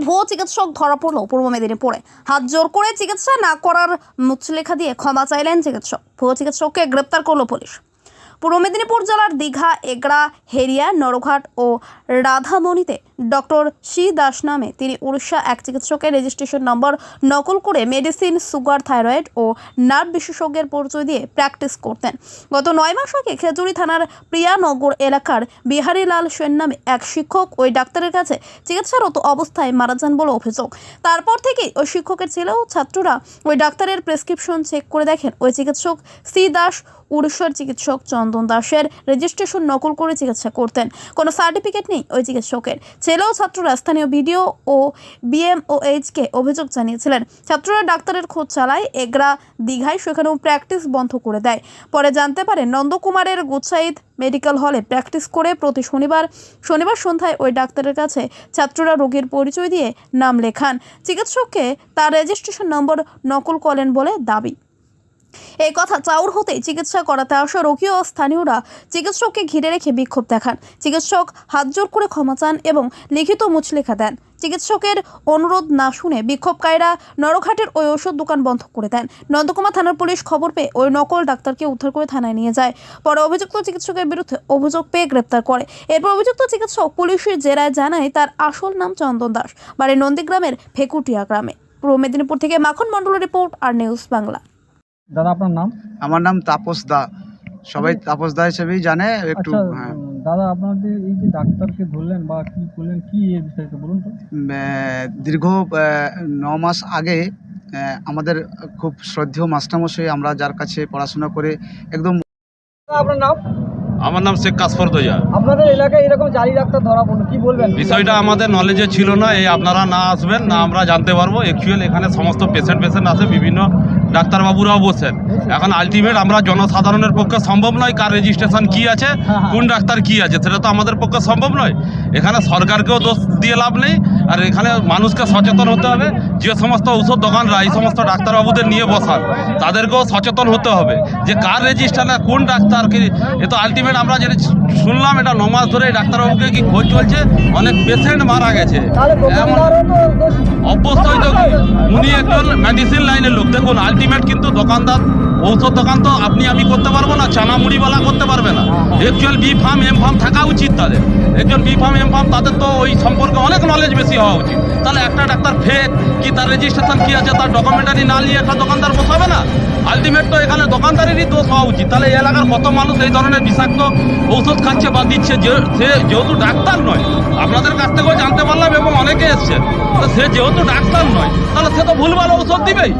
ভুয়ো চিকিৎসক ধরা পড়ল পূর্ব মেদিনীপুরে। হাত জোর করে চিকিৎসা না করার মুচলেখা দিয়ে ক্ষমা চাইলেন চিকিৎসক। ভুয়ো চিকিৎসককে গ্রেপ্তার করল পুলিশ। পূর্ব মেদিনীপুর জেলার দীঘা, এগড়া, হেরিয়া, নরঘাট ও রাধামণিতে ডক্টর সি দাস নামে তিনি উড়িষ্যা এক চিকিৎসকের রেজিস্ট্রেশন নম্বর নকল করে মেডিসিন, সুগার, থাইরয়েড ও নার্ভ বিশেষজ্ঞের পরিচয় দিয়ে প্র্যাকটিস করতেন। গত নয় মাস আগে খেজুরি থানার প্রিয়ানগর এলাকার বিহারীলাল সেন নামে এক শিক্ষক ওই ডাক্তারের কাছে চিকিৎসারত অবস্থায় মারা যান বলে অভিযোগ। তারপর থেকেই ওই শিক্ষকের ছেলে ও ছাত্ররা ওই ডাক্তারের প্রেসক্রিপশন চেক করে দেখেন। ওই চিকিৎসক সি দাস উড়িষ্যার চিকিৎসক চন্দন দাসের রেজিস্ট্রেশন নকল করে চিকিৎসা করতেন। কোনো সার্টিফিকেট নেই ওই চিকিৎসকের। ছেলেও ছাত্ররা স্থানীয় বিডিও ও বিএমওএইচকে অভিযোগ জানিয়েছিলেন। ছাত্ররা ডাক্তারের খোঁজ চালায়, এগরা দীঘায় সেখানেও প্র্যাকটিস বন্ধ করে দেয়। পরে জানতে পারেন নন্দকুমারের গুচ্ছাইদ মেডিকেল হলে প্র্যাকটিস করে প্রতি শনিবার শনিবার সন্ধ্যায় ওই ডাক্তারের কাছে ছাত্ররা রোগীর পরিচয় দিয়ে নাম লেখান। চিকিৎসককে তার রেজিস্ট্রেশন নম্বর নকল করেন বলে দাবি। এই কথা চাউর হতেই চিকিৎসা করাতে আসা রোগী ও স্থানীয়রা চিকিৎসককে ঘিরে রেখে বিক্ষোভ দেখান। চিকিৎসক হাত জোর করে ক্ষমা চান এবং লিখিত মুচলেখা দেন। চিকিৎসকের অনুরোধ না শুনে বিক্ষোভকারীরা নরঘাটের ওই ওষুধ দোকান বন্ধ করে দেন। নন্দকুমার থানার পুলিশ খবর পেয়ে ওই নকল ডাক্তারকে উদ্ধার করে থানায় নিয়ে যায়। পরে অভিযুক্ত চিকিৎসকের বিরুদ্ধে অভিযোগ পেয়ে গ্রেপ্তার করে। এরপর অভিযুক্ত চিকিৎসক পুলিশের জেরায় জানায় তার আসল নাম চন্দন দাস। বাড়ি নন্দীগ্রামের ফেকুটিয়া গ্রামে। পূর্ব মেদিনীপুর থেকে মাখন মণ্ডল রিপোর্ট আর নিউজ বাংলা। দাদা আপনার নাম? আমার নাম তাপস দা। সবাই তাপস দা হিসেবেই জানে একটু আচ্ছা হ্যাঁ, দাদা আপনাদের এই যে ডাক্তারকে ধরলেন বা কি করলেন কি এর বিস্তারিত বলুন তো? দীর্ঘ ন মাস আগে আমাদের খুব শ্রদ্ধেয় মাস্টারমশাই আমরা যার কাছে পড়াশোনা করে একদম আপনার নাম? আমার নাম শেখ কাসফর দইয়া। আপনাদের এলাকায় এরকম জালি ডাক্তার ধরা পড়ল কি বলবেন? বিষয়টা আমাদের নলেজে ছিল না এই আপনারা না আসবেন না আমরা জানতে পারব। অ্যাকচুয়াল এখানে সমস্ত পেশেন্ট পেশেন্ট আছে বিভিন্ন ডাক্তারবাবুরাও বসেন। এখন আলটিমেট আমরা জনসাধারণের পক্ষে সম্ভব নয় কার রেজিস্ট্রেশন কি আছে কোন ডাক্তার কি আছে সেটা তো আমাদের পক্ষে সম্ভব নয়। এখানে সরকারকেও দোষ দিয়ে লাভ নেই আর এখানে মানুষকে সচেতন হতে হবে। যে সমস্ত ঔষধ দোকানরা এই সমস্ত ডাক্তারবাবুদের নিয়ে বসান তাদেরকেও সচেতন হতে হবে। যে কার রেজিস্টার না কোন ডাক্তার কি এ তো আলটিমেট আমরা যেটা শুনলাম এটা নমাস ধরে এই ডাক্তারবাবুকে কি খোঁজ চলছে? অনেক পেশেন্ট মারা গেছে। এমন অবশ্যই তো কি, উনি একজন মেডিসিন লাইনের লোক। দেখুন আলটিমেট কিন্তু দোকানদার ঔষধ দোকান তো আপনি আমি করতে পারব না চানা মুড়িওয়ালা করতে পারবে না। একজন বি ফার্ম এম ফার্ম থাকা উচিত তাদের। একজন বি ফার্ম এম ফার্ম তাদের তো ওই সম্পর্কে অনেক নলেজ বেশি হওয়া উচিত। তাহলে একটা ডাক্তার ফেক কি তার রেজিস্ট্রেশন কি আছে তার ডকুমেন্টারি না নিয়ে একটা দোকানদার বসাবে না? আলটিমেট তো এখানে দোকানদারেরই দোষ হওয়া উচিত। তাহলে এই এলাকার কত মানুষ এই ধরনের বিষাক্ত ঔষধ খাচ্ছে বা দিচ্ছে যে সে যেহেতু ডাক্তার নয়। আপনাদের কাছ থেকেও জানতে পারলাম এবং অনেকে এসছে। সে যেহেতু ডাক্তার নয় তাহলে সে তো ভুলভাল ঔষধ দিবেই।